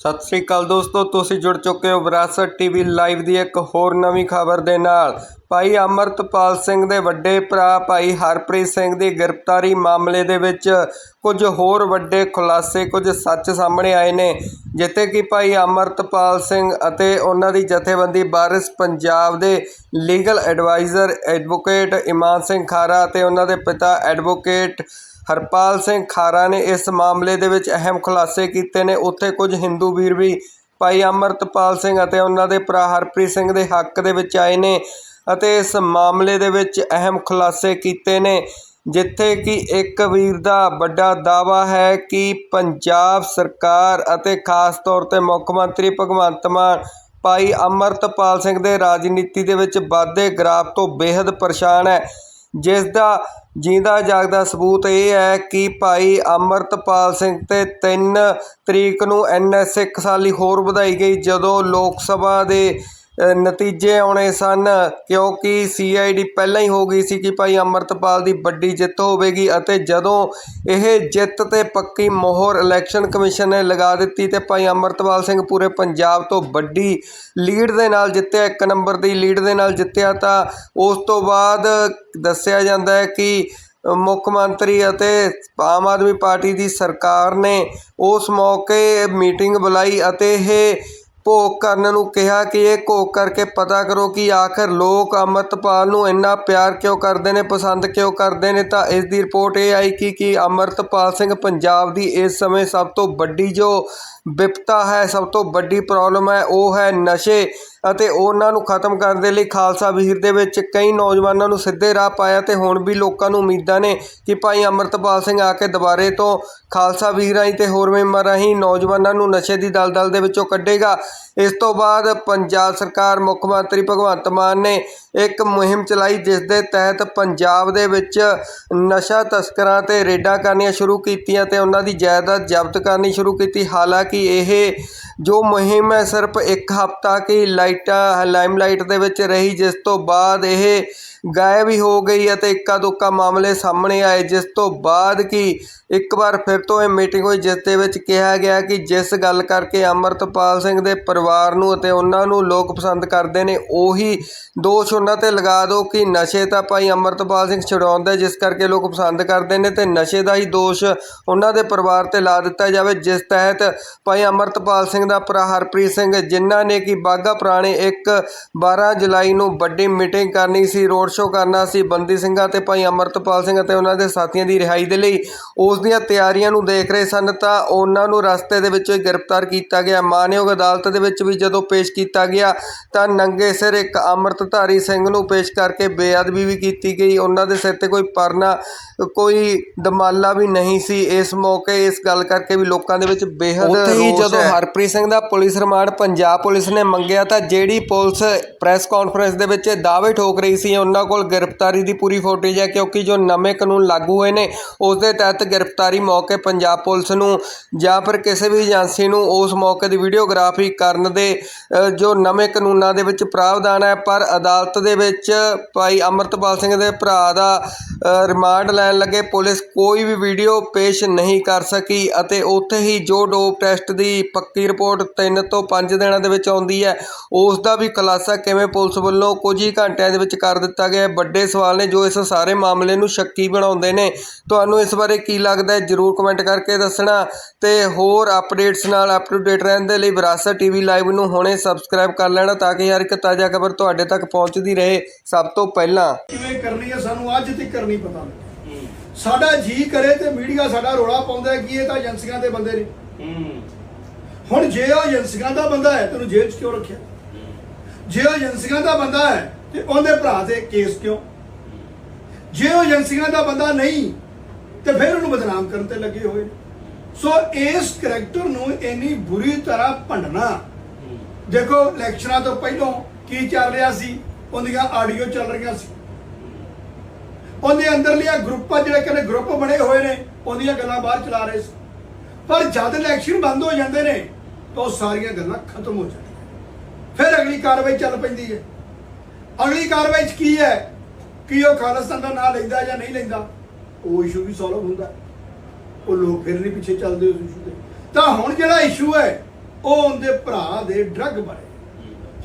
ਸਤਿ ਸ੍ਰੀ ਅਕਾਲ ਦੋਸਤੋ, ਤੁਸੀਂ ਜੁੜ ਚੁੱਕੇ ਹੋ ਵਿਰਾਸਤ ਟੀਵੀ ਲਾਈਵ ਦੀ ਇੱਕ ਹੋਰ ਨਵੀਂ ਖਬਰ ਦੇ ਨਾਲ। ਭਾਈ ਅਮਰਤਪਾਲ ਸਿੰਘ ਦੇ ਵੱਡੇ ਭਰਾ ਭਾਈ ਹਰਪ੍ਰੀਤ ਸਿੰਘ ਦੀ ਗ੍ਰਿਫਤਾਰੀ ਮਾਮਲੇ ਦੇ ਵਿੱਚ ਕੁਝ ਹੋਰ ਵੱਡੇ ਖੁਲਾਸੇ ਕੁਝ ਸੱਚ ਸਾਹਮਣੇ ਆਏ ਨੇ, ਜਿੱਥੇ ਕਿ ਭਾਈ ਅਮਰਤਪਾਲ ਸਿੰਘ ਅਤੇ ਉਹਨਾਂ ਦੀ ਜਥੇਬੰਦੀ Waris Punjab De legal adviser advocate Iman Singh Khara ਅਤੇ ਉਹਨਾਂ ਦੇ ਪਿਤਾ ਐਡਵੋਕੇਟ ਹਰਪਾਲ ਸਿੰਘ ਖਾਰਾ ਨੇ ਇਸ ਮਾਮਲੇ ਦੇ ਵਿੱਚ ਅਹਿਮ ਖੁਲਾਸੇ ਕੀਤੇ ਨੇ। ਉੱਥੇ ਕੁਝ ਹਿੰਦੂ ਵੀਰ ਵੀ ਭਾਈ ਅਮਰਤਪਾਲ ਸਿੰਘ ਅਤੇ ਉਹਨਾਂ ਦੇ ਭਰਾ ਹਰਪ੍ਰੀਤ ਸਿੰਘ ਦੇ ਹੱਕ ਦੇ ਵਿੱਚ ਆਏ ਨੇ ਅਤੇ ਇਸ ਮਾਮਲੇ ਦੇ ਵਿੱਚ ਅਹਿਮ ਖੁਲਾਸੇ ਕੀਤੇ ਨੇ, ਜਿੱਥੇ ਕਿ ਇੱਕ ਵੀਰ ਦਾ ਵੱਡਾ ਦਾਵਾ ਹੈ ਕਿ ਪੰਜਾਬ ਸਰਕਾਰ ਅਤੇ ਖਾਸ ਤੌਰ ਤੇ ਮੁੱਖ ਮੰਤਰੀ ਭਗਵੰਤ ਮਾਨ ਭਾਈ ਅਮਰਤਪਾਲ ਸਿੰਘ ਦੇ ਰਾਜਨੀਤੀ ਦੇ ਵਿੱਚ ਵਾਧੇ ਗ੍ਰਾਫ ਤੋਂ ਬੇहद ਪਰੇਸ਼ਾਨ ਹੈ, ਜਿਸ ਦਾ ਜਿੰਦਾ ਜਾਗਦਾ ਸਬੂਤ ਇਹ ਹੈ ਕਿ ਭਾਈ ਅਮਰਤਪਾਲ ਸਿੰਘ ਤੇ 3 ਤਰੀਕ ਨੂੰ ਐਨਐਸ ਇੱਕ ਸਾਲ ਲਈ ਹੋਰ ਵਧਾਈ ਗਈ ਜਦੋਂ ਲੋਕ ਸਭਾ ਦੇ ਨਤੀਜੇ ਆਉਣੇ ਸਨ, ਕਿਉਂਕਿ ਸੀਆਈਡੀ ਪਹਿਲਾਂ ਹੀ ਹੋ ਗਈ ਸੀ ਕਿ ਭਾਈ ਅੰਮ੍ਰਿਤਪਾਲ ਦੀ ਵੱਡੀ ਜਿੱਤ ਹੋਵੇਗੀ ਅਤੇ ਜਦੋਂ ਇਹ ਜਿੱਤ ਤੇ ਪੱਕੀ ਮੋਹਰ ਇਲੈਕਸ਼ਨ ਕਮਿਸ਼ਨ ਨੇ ਲਗਾ ਦਿੱਤੀ ਤੇ ਭਾਈ ਅੰਮ੍ਰਿਤਪਾਲ ਸਿੰਘ ਪੂਰੇ ਪੰਜਾਬ ਤੋਂ ਵੱਡੀ ਲੀਡ ਦੇ ਨਾਲ ਜਿੱਤਿਆ, ਇੱਕ ਨੰਬਰ ਦੀ ਲੀਡ ਦੇ ਨਾਲ ਜਿੱਤਿਆ, ਤਾਂ ਉਸ ਤੋਂ ਬਾਅਦ ਦੱਸਿਆ ਜਾਂਦਾ ਹੈ ਕਿ ਮੁੱਖ ਮੰਤਰੀ ਅਤੇ ਆਮ ਆਦਮੀ ਪਾਰਟੀ ਦੀ ਸਰਕਾਰ ਨੇ ਉਸ ਮੌਕੇ ਮੀਟਿੰਗ ਬੁਲਾਈ ਅਤੇ ਇਹ ਭੋਗ ਕਰਨ ਨੂੰ ਕਿਹਾ ਕਿ ਇਹ ਘੋਖ ਕਰਕੇ ਪਤਾ ਕਰੋ ਕਿ ਆਖਰ ਲੋਕ ਅਮਰਤਪਾਲ ਨੂੰ ਇੰਨਾ ਪਿਆਰ ਕਿਉਂ ਕਰਦੇ ਨੇ, ਪਸੰਦ ਕਿਉਂ ਕਰਦੇ ਨੇ? ਤਾਂ ਇਸ ਦੀ ਰਿਪੋਰਟ ਇਹ ਆਈ ਕਿ ਕਿ ਅਮਰਤਪਾਲ ਸਿੰਘ ਪੰਜਾਬ ਦੀ ਇਸ ਸਮੇਂ ਸਭ ਤੋਂ ਵੱਡੀ ਜੋ ਵਿਪਤਾ ਹੈ, ਸਭ ਤੋਂ ਵੱਡੀ ਪ੍ਰੋਬਲਮ ਹੈ, ਉਹ ਹੈ ਨਸ਼ੇ ਅਤੇ ਉਹਨਾਂ ਨੂੰ ਖਤਮ ਕਰਨ ਦੇ ਲਈ ਖਾਲਸਾ ਵੀਰ ਦੇ ਵਿੱਚ ਕਈ ਨੌਜਵਾਨਾਂ ਨੂੰ ਸਿੱਧੇ ਰਾਹ ਪਾਇਆ ਤੇ ਹੁਣ ਵੀ ਲੋਕਾਂ ਨੂੰ ਉਮੀਦਾਂ ਨੇ ਕਿ ਭਾਈ ਅਮਰਤਪਾਲ ਸਿੰਘ ਆ ਕੇ ਦੁਬਾਰੇ ਤੋਂ ਖਾਲਸਾ ਵੀਰ ਰਾਹੀਂ ਤੇ ਹੋਰ ਮੈਂਬਰ ਰਾਹੀਂ ਨੌਜਵਾਨਾਂ ਨੂੰ ਨਸ਼ੇ ਦੀ ਦਲਦਲ ਦੇ ਵਿੱਚੋਂ ਕੱਢੇਗਾ। ਇਸ ਤੋਂ ਬਾਅਦ ਪੰਜਾਬ ਸਰਕਾਰ ਮੁੱਖ ਮੰਤਰੀ ਭਗਵੰਤ ਮਾਨ ਨੇ ਇੱਕ ਮੁਹਿੰਮ ਚਲਾਈ ਜਿਸ ਦੇ ਤਹਿਤ ਪੰਜਾਬ ਦੇ ਵਿੱਚ ਨਸ਼ਾ ਤਸਕਰਾਂ ਤੇ ਰੇਡਾਂ ਕਰਨੀਆਂ ਸ਼ੁਰੂ ਕੀਤੀਆਂ ਤੇ ਉਹਨਾਂ ਦੀ ਜਾਇਦਾਦ ਜ਼ਬਤ ਕਰਨੀ ਸ਼ੁਰੂ ਕੀਤੀ। ਹਾਲਾਂਕਿ ਇਹ ਜੋ ਮੁਹਿੰਮ ਹੈ ਸਿਰਫ ਇੱਕ ਹਫ਼ਤਾ ਕੀ ਲਾਈਟਾਂ, ਲਾਈਮਲਾਈਟ ਦੇ ਵਿੱਚ ਰਹੀ, ਜਿਸ ਤੋਂ ਬਾਅਦ ਇਹ ਗਾਇਬ ਹੀ ਹੋ ਗਈ ਅਤੇ ਇੱਕਾ ਦੁੱਕਾ ਮਾਮਲੇ ਸਾਹਮਣੇ ਆਏ, ਜਿਸ ਤੋਂ ਬਾਅਦ ਕਿ ਇੱਕ ਵਾਰ ਫਿਰ ਤੋਂ ਇਹ ਮੀਟਿੰਗ ਹੋਈ, ਜਿਸ ਦੇ ਵਿੱਚ ਕਿਹਾ ਗਿਆ ਕਿ ਜਿਸ ਗੱਲ ਕਰਕੇ ਅਮਰਤਪਾਲ ਸਿੰਘ ਦੇ ਪਰਿਵਾਰ ਨੂੰ ਅਤੇ ਉਹਨਾਂ ਨੂੰ ਲੋਕ ਪਸੰਦ ਕਰਦੇ ਨੇ, ਉਹੀ ਦੋਸ਼ ਉਹਨਾਂ ਤੇ ਲਗਾ ਦਿਓ ਕਿ ਨਸ਼ੇ ਤਾਂ ਭਾਈ ਅਮਰਤਪਾਲ ਸਿੰਘ ਛਡਾਉਂਦਾ ਜਿਸ ਕਰਕੇ ਲੋਕ ਪਸੰਦ ਕਰਦੇ ਨੇ ਤੇ ਨਸ਼ੇ ਦਾ ਹੀ ਦੋਸ਼ ਉਹਨਾਂ ਦੇ ਪਰਿਵਾਰ ਤੇ ਲਾ ਦਿੱਤਾ ਜਾਵੇ, ਜਿਸ ਤਹਿਤ ਭਾਈ ਅਮਰਤਪਾਲ ਸਿੰਘ ਦਾ ਭਰਾ ਹਰਪ੍ਰੀਤ ਸਿੰਘ, ਜਿਨ੍ਹਾਂ ਨੇ ਕਿ ਬਾਗਾ ਪੁਰਾਣੇ ਇੱਕ 12 ਜੁਲਾਈ ਨੂੰ ਵੱਡੀ ਮੀਟਿੰਗ ਕਰਨੀ ਸੀ, ਰੋਡ ਸ਼ੋਅ ਕਰਨਾ ਸੀ ਬੰਦੀ ਸਿੰਘਾਂ ਤੇ ਭਾਈ ਅਮਰਤਪਾਲ ਸਿੰਘ ਅਤੇ ਉਹਨਾਂ ਦੇ ਸਾਥੀਆਂ ਦੀ ਰਿਹਾਈ ਦੇ ਲਈ। ਉਸ ਦੀਆਂ ਤਿਆਰੀਆਂ ਨੂੰ ਦੇਖ ਰਹੇ ਸਨ ਤਾਂ ਉਹਨਾਂ ਨੂੰ ਰਸਤੇ ਦੇ ਵਿੱਚੋਂ ਗ੍ਰਿਫਤਾਰ ਕੀਤਾ ਗਿਆ। ਮਾਨਯੋਗ ਅਦਾਲਤ ਦੇ ਵਿੱਚ ਵੀ ਜਦੋਂ ਪੇਸ਼ ਕੀਤਾ ਗਿਆ ਤਾਂ ਨੰਗੇ ਸਿਰ ਇੱਕ ਅੰਮ੍ਰਿਤਧਾਰੀ ਸਿੰਘ ਨੂੰ ਪੇਸ਼ ਕਰਕੇ ਬੇਅਦਬੀ ਵੀ ਕੀਤੀ ਗਈ। ਉਹਨਾਂ ਦੇ ਸਿਰ ਤੇ ਕੋਈ ਪਰਨਾ, ਕੋਈ ਦਮਾਲਾ ਵੀ ਨਹੀਂ ਸੀ। ਇਸ ਮੌਕੇ ਇਸ ਗੱਲ ਕਰਕੇ ਵੀ ਲੋਕਾਂ ਦੇ ਵਿੱਚ ਬੇਹੱਦ ਹੀ ਜਦੋਂ ਹਰਪ੍ਰੀਤ ਸਿੰਘ ਦਾ ਪੁਲਿਸ ਰਿਮਾਂਡ ਪੰਜਾਬ ਪੁਲਿਸ ਨੇ ਮੰਗਿਆ ਤਾਂ ਜਿਹੜੀ ਪੁਲਿਸ ਪ੍ਰੈਸ ਕਾਨਫਰੰਸ ਦੇ ਵਿੱਚ ਦਾਅਵੇ ਠੋਕ ਰਹੀ ਸੀ ਉਹਨਾਂ ਕੋਲ ਗ੍ਰਿਫਤਾਰੀ ਦੀ ਪੂਰੀ ਫੁਟੇਜ ਹੈ ਕਿਉਂਕਿ ਜੋ ਨਵੇਂ ਕਾਨੂੰਨ ਲਾਗੂ ਹੋਏ ਨੇ ਉਸ ਦੇ ਤਹਿਤ ਗ੍ਰਿਫਤਾਰੀ ਮੌਕੇ ਪੰਜਾਬ ਪੁਲਿਸ ਨੂੰ ਜਾਂ ਫਿਰ ਕਿਸੇ ਵੀ ਏਜੰਸੀ ਨੂੰ ਉਸ ਮੌਕੇ ਦੀ ਵੀਡੀਓਗ੍ਰਾਫੀ ਕਰਨ ਦੇ ਅ, ਜੋ ਨਵੇਂ ਕਾਨੂੰਨਾਂ ਦੇ ਵਿੱਚ ਪ੍ਰਾਵਧਾਨ ਹੈ ਪਰ ਅਦਾਲਤ ਦੇ ਵਿੱਚ ਭਾਈ ਅਮਰਤਪਾਲ ਸਿੰਘ ਦੇ ਭਰਾ ਦਾ ਅ, ਰਿਮਾਂਡ ਲੈਣ ਲੱਗੇ ਪੁਲਿਸ ਕੋਈ ਵੀ ਵੀਡੀਓ ਪੇਸ਼ ਨਹੀਂ ਕਰ ਸਕੀ ਅਤੇ ਉੱਥੇ ਹੀ ਜੋ ਡੋਪ ਟੈਸਟ ਦੀ ਪੱਕੀ ਰਿਪੋਰਟ 3 ਤੋਂ 5 ਦਿਨਾਂ ਦੇ ਵਿੱਚ ਆਉਂਦੀ ਹੈ। ਉਸ ਦਾ ਵੀ ਖੁਲਾਸਾ ਕਿਵੇਂ ਪੁਲਿਸ ਵੱਲੋਂ ਕੁਝ ਹੀ ਘੰਟਿਆਂ ਦੇ ਵਿੱਚ ਕਰ ਦਿੱਤਾ ਗਿਆ ਵੱਡੇ ਸਵਾਲ ਨੇ ਜੋ ਇਸ ਸਾਰੇ ਮਾਮਲੇ ਨੂੰ ਸ਼ੱਕੀ ਬਣਾਉਂਦੇ ਨੇ। ਤੁਹਾਨੂੰ ਇਸ ਬਾਰੇ ਕੀ ਲੱਗਦਾ ਹੈ? ਜਰੂਰ ਕਮੈਂਟ ਕਰਕੇ ਦੱਸਣਾ। ਤੇ ਹੋਰ ਅਪਡੇਟਸ ਨਾਲ ਅਪ ਟੂ ਡੇਟ ਰਹਿਣ ਦੇ ਲਈ ਵਿਰਾਸਤ ਟੀਵੀ ਲਾਈਵ ਨੂੰ ਹੁਣੇ ਸਬਸਕ੍ਰਾਈਬ ਕਰ ਲੈਣਾ ਤਾਂ ਕਿ ਹਰ ਇੱਕ ਤਾਜ਼ਾ ਖਬਰ ਤੁਹਾਡੇ ਤੱਕ ਪਹੁੰਚਦੀ ਰਹੇ। ਸਭ ਤੋਂ ਪਹਿਲਾਂ ਕਿਵੇਂ ਕਰਨੀ ਹੈ ਸਾਨੂੰ ਅੱਜ ਤੱਕ ਨਹੀਂ ਪਤਾ। ਸਾਡਾ ਜੀ ਕਰੇ ਤੇ ਮੀਡੀਆ ਸਾਡਾ ਰੋਲਾ ਪਾਉਂਦਾ ਕਿ ਇਹ ਤਾਂ ਏਜੰਸੀਆਂ ਦੇ ਬੰਦੇ ਨੇ? ਹੁਣ ਜੇ ਉਹ ਏਜੰਸੀਆਂ ਦਾ ਬੰਦਾ ਹੈ ਤੈਨੂੰ ਜੇਲ੍ਹ 'ਚ ਕਿਉਂ ਰੱਖਿਆ? ਜੇ ਉਹ ਏਜੰਸੀਆਂ ਦਾ ਬੰਦਾ ਹੈ ਤੇ ਉਹਦੇ ਭਰਾ ਤੇ ਕੇਸ ਕਿਉਂ? ਜੇ ਉਹ ਏਜੰਸੀਆਂ ਦਾ ਬੰਦਾ ਨਹੀਂ ਤੇ ਫਿਰ ਉਹਨੂੰ ਬਦਨਾਮ ਕਰਨ ਤੇ ਲੱਗੇ ਹੋਏ। ਸੋ ਇਸ ਕਰੈਕਟਰ ਨੂੰ ਇੰਨੀ ਬੁਰੀ ਤਰ੍ਹਾਂ ਭੰਡਣਾ। ਦੇਖੋ ਇਲੈਕਸ਼ਨਾਂ ਤੋਂ ਪਹਿਲਾਂ ਕੀ ਚੱਲ ਰਿਹਾ ਸੀ? ਉਹਦੀਆਂ ਆਡੀਓ ਚੱਲ ਰਹੀਆਂ ਸੀ। ਉਹਦੇ ਅੰਦਰਲੀਆਂ ਗਰੁੱਪਾਂ ਜਿਹੜੇ ਕਹਿੰਦੇ ਗਰੁੱਪ ਬਣੇ ਹੋਏ ਨੇ, ਉਹਦੀਆਂ ਗੱਲਾਂ ਬਾਹਰ ਚਲਾ ਰਹੇ ਸੀ। ਪਰ ਜਦ ਇਲੈਕਸ਼ਨ ਬੰਦ ਹੋ ਜਾਂਦੇ ਨੇ, ਤਾਂ ਉਹ ਸਾਰੀਆਂ ਗੱਲਾਂ ਖਤਮ ਹੋ ਜਾਂਦੀਆਂ ਫਿਰ ਅਗਲੀ ਕਾਰਵਾਈ ਚੱਲ ਪੈਂਦੀ ਹੈ। ਅਗਲੀ ਕਾਰਵਾਈ 'ਚ ਕੀ ਹੈ? ਕਿ ਉਹ ਖਾਲਿਸਤਾਨ ਦਾ ਨਾਂ ਲੈਂਦਾ ਜਾਂ ਨਹੀਂ ਲੈਂਦਾ, ਉਹ ਇਸ਼ੂ ਵੀ ਸੋਲਵ ਹੁੰਦਾ। ਉਹ ਲੋਕ ਫਿਰ ਨਹੀਂ ਪਿੱਛੇ ਚੱਲਦੇ ਉਸ ਇਸ਼ੂ 'ਤੇ। ਤਾਂ ਹੁਣ ਜਿਹੜਾ ਇਸ਼ੂ ਹੈ, ਉਹ ਉਹਦੇ ਭਰਾ ਦੇ ਡਰੱਗ ਬਾਰੇ।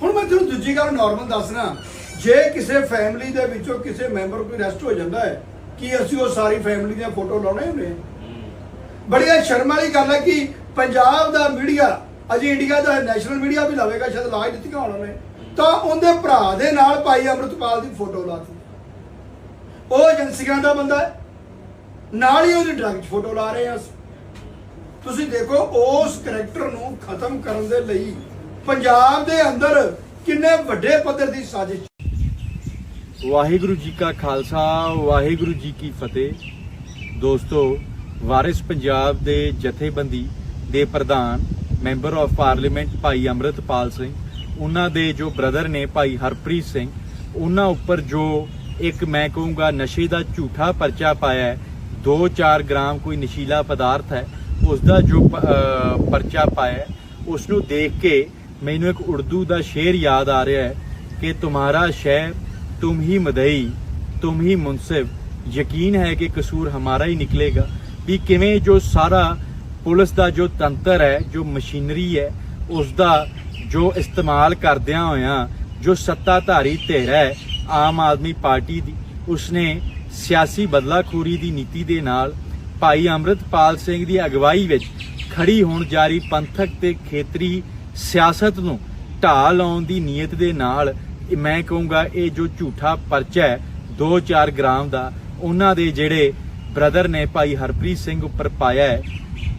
ਹੁਣ ਮੈਂ ਤੁਹਾਨੂੰ ਦੂਜੀ ਗੱਲ ਨਾਰਮਲ ਦੱਸਣਾ ਜੇ ਕਿਸੇ ਫੈਮਿਲੀ ਦੇ ਵਿੱਚੋਂ ਕਿਸੇ ਮੈਂਬਰ ਕੋਈ ਅਰੈਸਟ ਹੋ ਜਾਂਦਾ ਹੈ ਕੀ ਅਸੀਂ ਉਹ ਸਾਰੀ ਫੈਮਿਲੀ ਦੀਆਂ ਫੋਟੋ ਲਾਉਣੇ ਹੁੰਦੇ ਬੜੀਆ ਸ਼ਰਮ ਵਾਲੀ ਗੱਲ ਹੈ ਕਿ ਪੰਜਾਬ ਦਾ ਮੀਡੀਆ ਅਜੇ ਇੰਡੀਆ ਦਾ ਨੈਸ਼ਨਲ ਮੀਡੀਆ ਵੀ ਲਾਵੇਗਾ ਸ਼ਾਇਦ ਲਾਜ ਦਿੱਤੀਆਂ ਹੋਣ ਉਹਨੇ। ਤਾਂ ਉਹਦੇ ਭਰਾ ਦੇ ਨਾਲ ਭਾਈ ਅਮਰਤਪਾਲ ਦੀ ਫੋਟੋ ਲਾਤੀ ਉਹ ਏਜੰਸੀਆਂ ਦਾ ਬੰਦਾ ਹੈ। ਨਾਲ ਹੀ ਉਹਦੀ ਡਰੱਗ 'ਚ ਫੋਟੋ ਲਾ ਰਹੇ ਆ ਤੁਸੀਂ ਦੇਖੋ ਉਸ ਕਰੈਕਟਰ ਨੂੰ ਖਤਮ ਕਰਨ ਦੇ ਲਈ ਪੰਜਾਬ ਦੇ ਅੰਦਰ ਕਿੰਨੇ ਵੱਡੇ ਪੱਧਰ ਦੀ ਸਾਜ਼ਿਸ਼ ਵਾਹਿਗੁਰੂ ਜੀ ਕਾ ਖਾਲਸਾ, ਵਾਹਿਗੁਰੂ ਜੀ ਕੀ ਫਤਿਹ। ਦੋਸਤੋ, ਵਾਰਿਸ ਪੰਜਾਬ ਦੇ ਜਥੇਬੰਦੀ ਦੇ ਪ੍ਰਧਾਨ, ਮੈਂਬਰ ਆਫ ਪਾਰਲੀਮੈਂਟ ਭਾਈ ਅਮਰਤਪਾਲ ਸਿੰਘ, ਉਹਨਾਂ ਦੇ ਜੋ ਬ੍ਰਦਰ ਨੇ ਭਾਈ ਹਰਪ੍ਰੀਤ ਸਿੰਘ, ਉਹਨਾਂ ਉੱਪਰ ਜੋ ਇੱਕ ਮੈਂ ਕਹੂੰਗਾ ਨਸ਼ੇ ਦਾ ਝੂਠਾ ਪਰਚਾ ਪਾਇਆ ਹੈ 2-4 ਗ੍ਰਾਮ ਕੋਈ ਨਸ਼ੀਲਾ ਪਦਾਰਥ ਹੈ, ਉਸ ਦਾ ਜੋ ਪਰਚਾ ਪਾਇਆ ਉਸ ਨੂੰ ਦੇਖ ਕੇ ਮੈਨੂੰ ਇੱਕ ਉਰਦੂ ਦਾ ਸ਼ੇਰ ਯਾਦ ਆ ਰਿਹਾ ਹੈ ਕਿ ਤੁਹਾਰਾ ਸ਼ਹਿਰ तुम ही मदई तुम ही मुंसिफ ਯਕੀਨ ਹੈ ਕਿ ਕਸੂਰ ਹਮਾਰਾ ਹੀ ਨਿਕਲੇਗਾ ਵੀ ਕਿਵੇਂ ਜੋ ਸਾਰਾ ਪੁਲਿਸ ਦਾ ਜੋ ਤੰਤਰ ਹੈ ਜੋ ਮਸ਼ੀਨਰੀ ਹੈ ਉਸ ਦਾ ਜੋ ਇਸਤੇਮਾਲ ਕਰਦਿਆਂ ਹੋਇਆਂ ਜੋ ਸੱਤਾਧਾਰੀ ਧਿਰ ਹੈ ਆਮ ਆਦਮੀ ਪਾਰਟੀ ਦੀ ਉਸਨੇ ਸਿਆਸੀ ਬਦਲਾਖੋਰੀ ਦੀ ਨੀਤੀ ਦੇ ਨਾਲ ਭਾਈ ਅੰਮ੍ਰਿਤਪਾਲ ਸਿੰਘ ਦੀ ਅਗਵਾਈ ਵਿੱਚ ਖੜੀ ਹੋਣ ਜਾਰੀ ਪੰਥਕ ਤੇ ਖੇਤਰੀ ਸਿਆਸਤ ਨੂੰ ਢਾਹ ਲਾਉਣ ਦੀ ਨੀਅਤ ਦੇ ਨਾਲ ਇਹ ਮੈਂ ਕਹੂੰਗਾ, ਇਹ ਜੋ ਝੂਠਾ ਪਰਚਾ ਹੈ 2-4 ਗ੍ਰਾਮ ਦਾ, ਉਹਨਾਂ ਦੇ ਜਿਹੜੇ ਬ੍ਰਦਰ ਨੇ ਭਾਈ ਹਰਪ੍ਰੀਤ ਸਿੰਘ ਉੱਪਰ ਪਾਇਆ ਹੈ,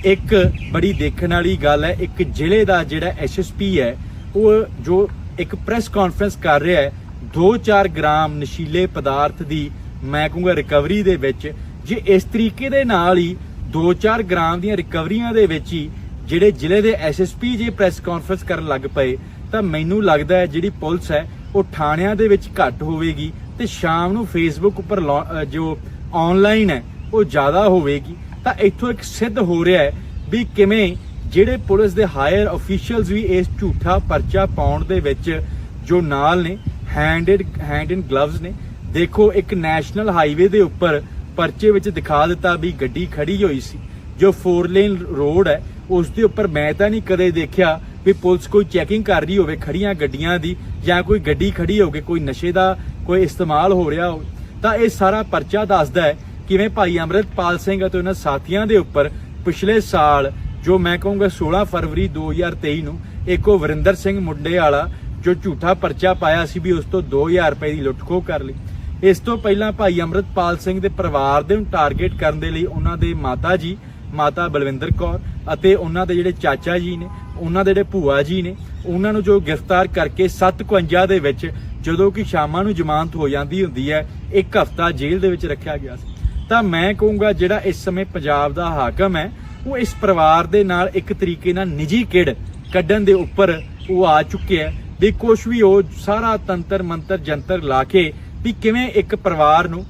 ਇੱਕ ਬੜੀ ਦੇਖਣ ਵਾਲੀ ਗੱਲ ਹੈ, ਇੱਕ ਜ਼ਿਲ੍ਹੇ ਦਾ ਜਿਹੜਾ ਐਸਐਸਪੀ ਹੈ, ਉਹ ਜੋ ਇੱਕ ਪ੍ਰੈਸ ਕਾਨਫਰੰਸ ਕਰ ਰਿਹਾ ਹੈ 2-4 ਗ੍ਰਾਮ ਨਸ਼ੀਲੇ ਪਦਾਰਥ ਦੀ ਮੈਂ ਕਹੂੰਗਾ ਰਿਕਵਰੀ ਦੇ ਵਿੱਚ, ਜੇ ਇਸ ਤਰੀਕੇ ਦੇ ਨਾਲ ਹੀ 2-4 ਗ੍ਰਾਮ ਦੀਆਂ ਰਿਕਵਰੀਆਂ ਦੇ ਵਿੱਚ ਹੀ ਜਿਹੜੇ ਜ਼ਿਲ੍ਹੇ ਦੇ ਐਸਐਸਪੀ ਜੇ ਪ੍ਰੈਸ ਕਾਨਫਰੰਸ ਕਰਨ ਲੱਗ ਪਏ, ਤਾਂ ਮੈਨੂੰ ਲੱਗਦਾ ਹੈ ਜਿਹੜੀ ਪੁਲਿਸ ਹੈ ਉਹ ਥਾਣਿਆਂ ਦੇ ਵਿੱਚ ਘੱਟ ਹੋਵੇਗੀ ਤੇ ਸ਼ਾਮ ਨੂੰ ਫੇਸਬੁੱਕ ਉੱਪਰ ਲਾ- ਜੋ ਆਨਲਾਈਨ ਹੈ, ਉਹ ਜ਼ਿਆਦਾ ਹੋਵੇਗੀ। ਤਾਂ ਇੱਥੋਂ ਇੱਕ ਸਿੱਧ ਹੋ ਰਿਹਾ ਹੈ ਵੀ ਕਿਵੇਂ ਜਿਹੜੇ ਪੁਲਿਸ ਦੇ ਹਾਇਰ ਅਫੀਸ਼ੀਅਲਸ ਵੀ ਇਸ ਝੂਠਾ ਪਰਚਾ ਪਾਉਣ ਦੇ ਵਿੱਚ ਜੋ ਨਾਲ ਨੇ hand in hand in gloves ਨੇ, ਦੇਖੋ ਇੱਕ ਨੈਸ਼ਨਲ ਹਾਈਵੇ ਦੇ ਉੱਪਰ ਪਰਚੇ ਵਿੱਚ ਦਿਖਾ ਦਿੱਤਾ ਵੀ ਗੱਡੀ ਖੜੀ ਹੋਈ ਸੀ। ਜੋ 4 ਲੇਨ ਰੋਡ ਹੈ, ਉਸ ਦੇ ਉੱਪਰ ਮੈਂ ਤਾਂ ਨਹੀਂ ਕਦੇ ਦੇਖਿਆ ਵੀ ਪੁਲਿਸ ਕੋਈ ਚੈਕਿੰਗ ਕਰ ਰਹੀ ਹੋਵੇ ਖੜੀਆਂ ਗੱਡੀਆਂ ਦੀ ਜਾਂ ਕੋਈ ਗੱਡੀ ਖੜੀ ਕੇ ਕੋਈ ਨਸ਼ੇ ਦਾ ਕੋਈ ਇਸਤੇਮਾਲ ਹੋ ਰਿਹਾ ਹੋਵੇ, ਤਾਂ ਇਹ ਸਾਰਾ ਪਰਚਾ ਦੱਸਦਾ ਹੈ ਕਿਵੇਂ ਭਾਈ ਅੰਮ੍ਰਿਤਪਾਲ ਸਿੰਘ ਅਤੇ ਉਹਨਾਂ ਸਾਥੀਆਂ ਦੇ ਉੱਪਰ ਪਿਛਲੇ ਸਾਲ ਜੋ ਮੈਂ ਕਹੂੰਗਾ 16 ਫਰਵਰੀ 2023 ਨੂੰ ਇੱਕ ਉਹ ਵਰਿੰਦਰ ਸਿੰਘ ਮੁੰਡੇ ਵਾਲਾ ਜੋ ਝੂਠਾ ਪਰਚਾ ਪਾਇਆ ਸੀ ਵੀ ਉਸ ਤੋਂ 2000 ਰੁਪਏ ਦੀ ਲੁੱਟਖੋ ਕਰ ਲਈ। ਇਸ ਤੋਂ ਪਹਿਲਾਂ ਭਾਈ ਅੰਮ੍ਰਿਤਪਾਲ ਸਿੰਘ ਦੇ ਪਰਿਵਾਰ ਦੇ ਨੂੰ ਟਾਰਗੇਟ ਕਰਨ ਦੇ ਲਈ ਉਹਨਾਂ ਦੇ ਮਾਤਾ ਜੀ, ਮਾਤਾ ਬਲਵਿੰਦਰ ਕੌਰ ਅਤੇ ਉਹਨਾਂ ਦੇ ਜਿਹੜੇ ਚਾਚਾ ਜੀ ਨੇ ਉਹਨਾਂ ਦੇ ਜਿਹੜੇ ਭੂਆ ਜੀ ਨੇ, ਉਹਨਾਂ ਨੂੰ ਜੋ ਗ੍ਰਿਫਤਾਰ ਕਰਕੇ 751 ਦੇ ਵਿੱਚ ਜਦੋਂ ਕਿ ਸ਼ਾਮਾਂ ਨੂੰ ਜ਼ਮਾਨਤ ਹੋ ਜਾਂਦੀ ਹੁੰਦੀ ਹੈ, ਇੱਕ ਹਫ਼ਤਾ ਜੇਲ੍ਹ ਦੇ ਵਿੱਚ ਰੱਖਿਆ ਗਿਆ ਸੀ। ਤਾਂ ਮੈਂ ਕਹੂੰਗਾ ਜਿਹੜਾ ਇਸ ਸਮੇਂ ਪੰਜਾਬ ਦਾ ਹਾਕਮ ਹੈ, ਉਹ ਇਸ ਪਰਿਵਾਰ ਦੇ ਨਾਲ ਇੱਕ ਤਰੀਕੇ ਨਾਲ ਨਿੱਜੀ ਕਿੜ ਕੱਢਣ ਦੇ ਉੱਪਰ ਉਹ ਆ ਚੁੱਕਿਆ ਹੈ ਵੀ ਕੁਛ ਵੀ ਉਹ ਸਾਰਾ ਤੰਤਰ ਮੰਤਰ ਜੰਤਰ ਲਾ ਕੇ ਵੀ ਕਿਵੇਂ ਇੱਕ ਪਰਿਵਾਰ ਨੂੰ,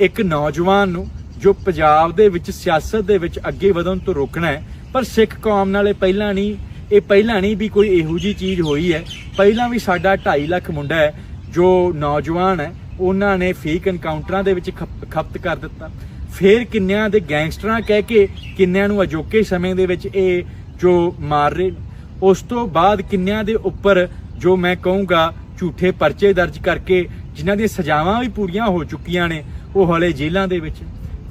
ਇੱਕ ਨੌਜਵਾਨ ਨੂੰ ਜੋ ਪੰਜਾਬ ਦੇ ਵਿੱਚ ਸਿਆਸਤ ਦੇ ਵਿੱਚ ਅੱਗੇ ਵਧਣ ਤੋਂ ਰੋਕਣਾ ਹੈ, ਪਰ ਸਿੱਖ ਕੌਮ ਨਾਲ ਇਹ ਪਹਿਲਾਂ ਨਹੀਂ ਇਹ ਪਹਿਲਾਂ ਨਹੀਂ ਵੀ ਕੋਈ ਇਹੋ ਜੀ ਚੀਜ਼ ਹੋਈ ਹੈ। ਪਹਿਲਾਂ ਵੀ ਸਾਡਾ 2.5 ਲੱਖ ਮੁੰਡਾ ਹੈ, ਜੋ ਨੌਜਵਾਨ ਹੈ, ਉਹਨਾਂ ਨੇ ਫੇਕ ਐਨਕਾਊਂਟਰਾਂ ਦੇ ਵਿੱਚ ਖਪ- ਖਪਤ ਕਰ ਦਿੱਤਾ। ਫਿਰ ਕਿੰਨਿਆਂ ਦੇ ਗੈਂਗਸਟਰਾਂ ਕਹਿ ਕੇ ਕਿੰਨਿਆਂ ਨੂੰ ਅਜੋਕੇ ਸਮੇਂ ਦੇ ਵਿੱਚ ਇਹ ਜੋ ਮਾਰ ਰਹੇ ਨੇ। ਉਸ ਤੋਂ ਬਾਅਦ ਕਿੰਨਿਆਂ ਦੇ ਉੱਪਰ ਜੋ ਮੈਂ ਕਹੂੰਗਾ, ਝੂਠੇ ਪਰਚੇ ਦਰਜ ਕਰਕੇ ਜਿਨ੍ਹਾਂ ਦੀਆਂ ਸਜ਼ਾਵਾਂ ਵੀ ਪੂਰੀਆਂ ਹੋ ਚੁੱਕੀਆਂ ਨੇ, ਉਹ ਹਲੇ ਜੇਲ੍ਹਾਂ ਦੇ ਵਿੱਚ।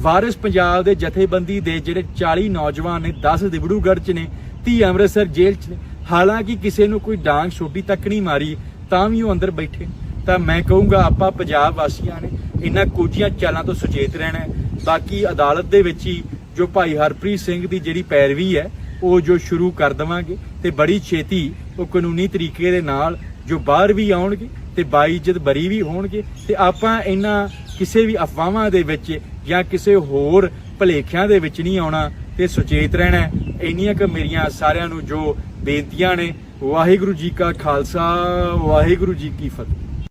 ਵਾਰਿਸ ਪੰਜਾਬ ਦੇ ਜਥੇਬੰਦੀ ਦੇ ਜਿਹੜੇ 40 ਨੌਜਵਾਨ ਨੇ 10 ਦਿਬੜੂਗੜ੍ਹ ਚ ਨੇ 30 ਅੰਮ੍ਰਿਤਸਰ ਜੇਲ੍ਹ ਚ ਨੇ, ਹਾਲਾਂਕਿ ਕਿਸੇ ਨੂੰ ਕੋਈ ਡਾਂਗ ਛੋਟੀ ਤੱਕ ਨਹੀਂ ਮਾਰੀ, ਤਾਂ ਵੀ ਉਹ ਅੰਦਰ ਬੈਠੇ ਤਾਂ ਮੈਂ ਕਹੂੰਗਾ ਆਪਾਂ ਪੰਜਾਬ ਵਾਸੀਆਂ ਨੇ ਇਹਨਾਂ ਕੋਝੀਆਂ ਚਾਲਾਂ ਤੋਂ ਸੁਚੇਤ ਰਹਿਣਾ ਬਾਕੀ ਅਦਾਲਤ ਦੇ ਵਿੱਚ ਹੀ ਜੋ ਭਾਈ ਹਰਪ੍ਰੀਤ ਸਿੰਘ ਦੀ ਜਿਹੜੀ ਪੈਰਵੀ ਹੈ, ਉਹ ਜੋ ਸ਼ੁਰੂ ਕਰ ਦਵਾਂਗੇ ਤੇ ਬੜੀ ਛੇਤੀ ਉਹ ਕਾਨੂੰਨੀ ਤਰੀਕੇ ਦੇ ਨਾਲ ਜੋ ਬਾਹਰ ਵੀ ਆਉਣਗੇ ਤੇ ਬਾਈਜਤ ਬਰੀ ਵੀ ਹੋਣਗੇ ਤੇ ਆਪਾਂ ਇਹਨਾਂ ਕਿਸੇ ਵੀ ਅਫਵਾਹਾਂ ਦੇ ਵਿੱਚ ਜਾਂ ਕਿਸੇ ਹੋਰ ਭਲੇਖਿਆਂ ਦੇ ਵਿੱਚ ਨਹੀਂ ਆਉਣਾ ਤੇ ਸੁਚੇਤ ਰਹਿਣਾ ਇੰਨੀਆਂ ਕਿ ਮੇਰੀਆਂ ਸਾਰਿਆਂ ਨੂੰ ਜੋ ਬੇਨਤੀਆਂ ਨੇ, ਵਾਹਿਗੁਰੂ ਜੀ ਕਾ ਖਾਲਸਾ, ਵਾਹਿਗੁਰੂ ਜੀ ਕੀ ਫਤਿਹ।